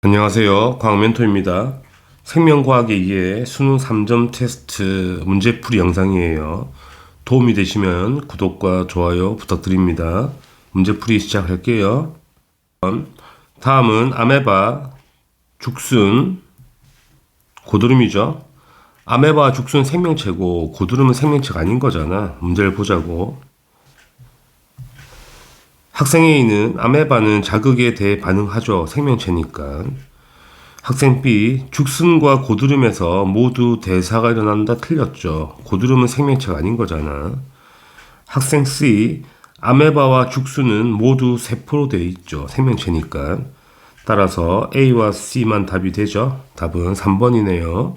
안녕하세요. 광멘토입니다. 생명과학에 의해 수능 3점 테스트 문제풀이 영상이에요. 도움이 되시면 구독과 좋아요 부탁드립니다. 문제풀이 시작할게요. 다음은 아메바, 죽순, 고드름이죠. 아메바, 죽순 생명체고 고드름은 생명체가 아닌 거잖아. 문제를 보자고. 학생 A는 아메바는 자극에 대해 반응하죠. 생명체니까. 학생 B, 죽순과 고드름에서 모두 대사가 일어난다 틀렸죠. 고드름은 생명체가 아닌 거잖아. 학생 C, 아메바와 죽순은 모두 세포로 되어 있죠. 생명체니까. 따라서 A와 C만 답이 되죠. 답은 3번이네요.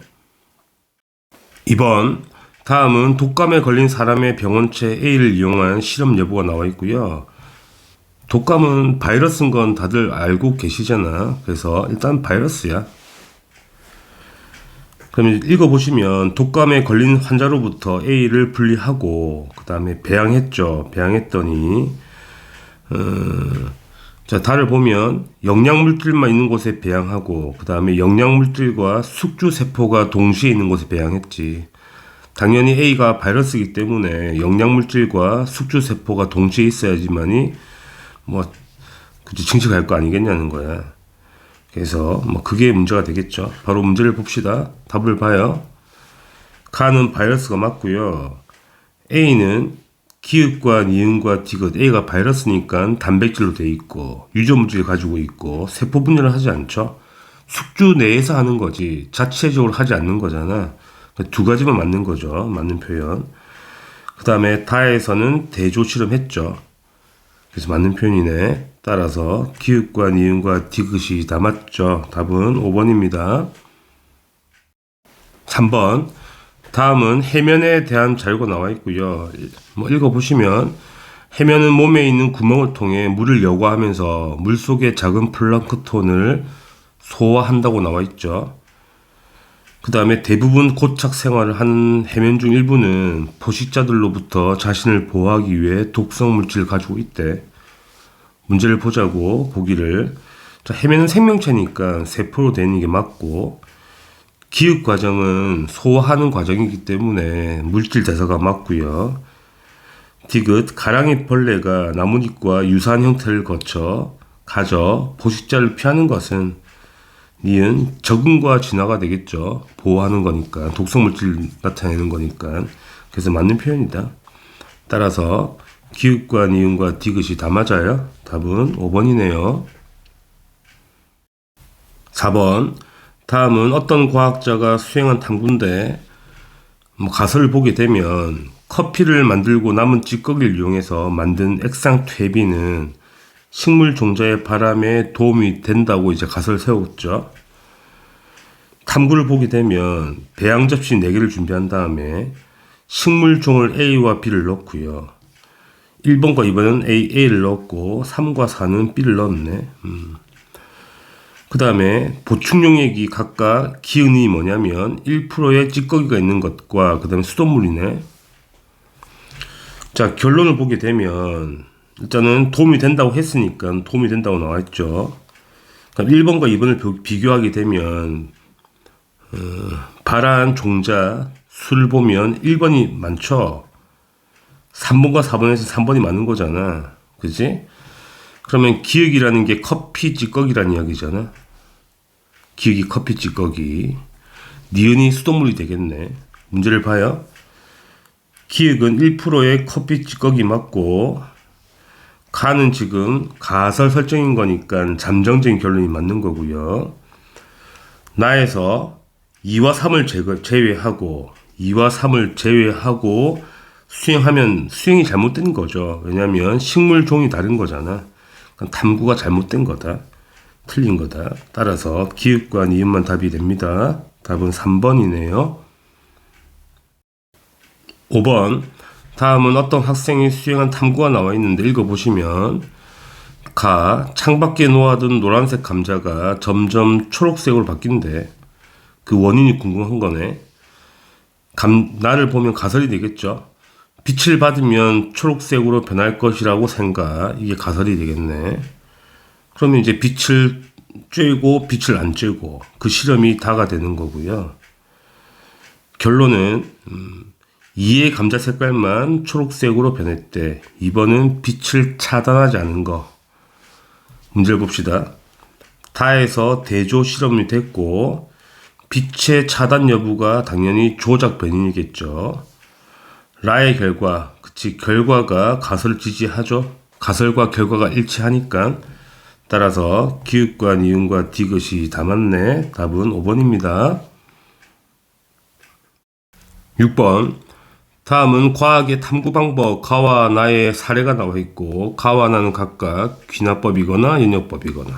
2번. 다음은 독감에 걸린 사람의 병원체 A를 이용한 실험 여부가 나와 있고요. 독감은 바이러스인 건 다들 알고 계시잖아. 그래서 일단 바이러스야. 그럼 읽어보시면 독감에 걸린 환자로부터 A를 분리하고 그 다음에 배양했죠. 배양했더니 어, 자 달을 보면 영양물질만 있는 곳에 배양하고 그 다음에 영양물질과 숙주세포가 동시에 있는 곳에 배양했지. 당연히 A가 바이러스이기 때문에 영양물질과 숙주세포가 동시에 있어야지만이 뭐 그치 증식할 거 아니겠냐는 거야. 그래서 뭐 그게 문제가 되겠죠. 바로 문제를 봅시다. 답을 봐요. 가는 바이러스가 맞고요. A는 기읍과 니은과 디귿 A가 바이러스니까 단백질로 돼 있고 유전 물질 가지고 있고 세포 분열을 하지 않죠. 숙주 내에서 하는 거지 자체적으로 하지 않는 거잖아. 그러니까 두 가지만 맞는 거죠. 맞는 표현. 그 다음에 다에서는 대조 실험했죠. 그래서 맞는 표현이네. 따라서 기읍과 니은과 디귿이 다 맞죠. 답은 5번입니다. 3번. 다음은 해면에 대한 자료가 나와 있고요. 뭐 읽어보시면 해면은 몸에 있는 구멍을 통해 물을 여과하면서 물 속의 작은 플랑크톤을 소화한다고 나와 있죠. 그 다음에 대부분 고착 생활을 하는 해면 중 일부는 포식자들로부터 자신을 보호하기 위해 독성 물질을 가지고 있대. 문제를 보자고 보기를. 자, 해면은 생명체니까 세포로 되는 게 맞고, 기육 과정은 소화하는 과정이기 때문에 물질 대사가 맞고요. 디귿 가랑이 벌레가 나뭇잎과 유사한 형태를 거쳐 가져 포식자를 피하는 것은 니은 적응과 진화가 되겠죠. 보호하는 거니까 독성 물질 나타내는 거니까 그래서 맞는 표현이다. 따라서 기읍과 니은과 디귿이 다 맞아요. 답은 5번이네요. 4번 다음은 어떤 과학자가 수행한 탐구인데 뭐 가설을 보게 되면 커피를 만들고 남은 찌꺼기를 이용해서 만든 액상 퇴비는 식물 종자의 바람에 도움이 된다고 이제 가설 세웠죠. 탐구를 보게 되면 배양 접시 4개를 준비한 다음에 식물 종을 A와 B를 넣고요. 1번과 2번은 A, A를 넣었고 3과 4는 B를 넣었네. 음. 그 다음에 보충용액이 각각 기은이 뭐냐면 1%의 찌꺼기가 있는 것과 그 다음에 수돗물이네. 자 결론을 보게 되면 일단은 도움이 된다고 했으니까 도움이 된다고 나와있죠. 그럼 1번과 2번을 비교하게 되면 어, 발한 종자 수를 보면 1번이 많죠. 3번과 4번에서 3번이 맞는 거잖아. 그지? 그러면 기억이라는 게 커피 찌꺼기라는 이야기잖아. 기억이 커피 찌꺼기. 니은이 수돗물이 되겠네. 문제를 봐요. 기억은 1%의 커피 찌꺼기 맞고 가는 지금 가설 설정인 거니까 잠정적인 결론이 맞는 거고요. 나에서 2와 3을 제거, 제외하고 2와 3을 제외하고 수행하면 수행이 잘못된 거죠. 왜냐하면 식물 종이 다른 거잖아. 탐구가 잘못된 거다. 틀린 거다. 따라서 기읍과 니은만 답이 됩니다. 답은 3번이네요. 5번. 다음은 어떤 학생이 수행한 탐구가 나와 있는데 읽어보시면 가 창밖에 놓아둔 노란색 감자가 점점 초록색으로 바뀐대. 그 원인이 궁금한 거네. 감, 나를 보면 가설이 되겠죠. 빛을 받으면 초록색으로 변할 것이라고 생각. 이게 가설이 되겠네. 그러면 이제 빛을 쬐고 빛을 안 쬐고 그 실험이 다가 되는 거고요. 결론은 음, 2의 감자 색깔만 초록색으로 변했대. 2번은 빛을 차단하지 않은 거. 문제를 봅시다. 다에서 대조 실험이 됐고 빛의 차단 여부가 당연히 조작 변인이겠죠. 라의 결과, 그치 결과가 가설을 지지하죠. 가설과 결과가 일치하니까 따라서 기읍과 니은과 디귿이 다 맞네. 답은 5번입니다. 6번 다음은 과학의 탐구 방법 가와 나의 사례가 나와 있고 가와 나는 각각 귀납법이거나 연역법이거나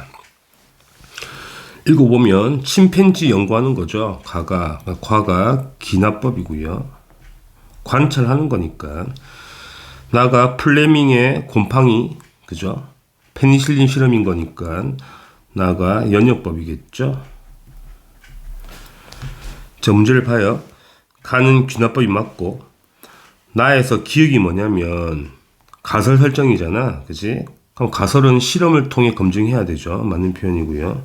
읽어보면 침팬지 연구하는 거죠. 가가 과가 기납법이고요. 관찰하는 거니까 나가 플레밍의 곰팡이 그죠? 페니실린 실험인 거니까 나가 연역법이겠죠. 자 문제를 봐요. 가는 귀납법이 맞고 나에서 기억이 뭐냐면 가설 설정이잖아. 그지? 그럼 가설은 실험을 통해 검증해야 되죠. 맞는 표현이고요.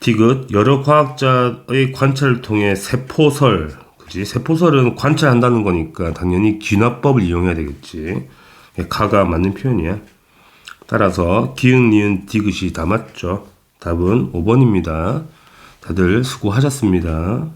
디귿 여러 과학자의 관찰을 통해 세포설 그지? 세포설은 관찰한다는 거니까 당연히 귀납법을 이용해야 되겠지. 가가 맞는 표현이야. 따라서 기응, 니은, 디귿이 다 맞죠. 답은 5번입니다. 다들 수고하셨습니다.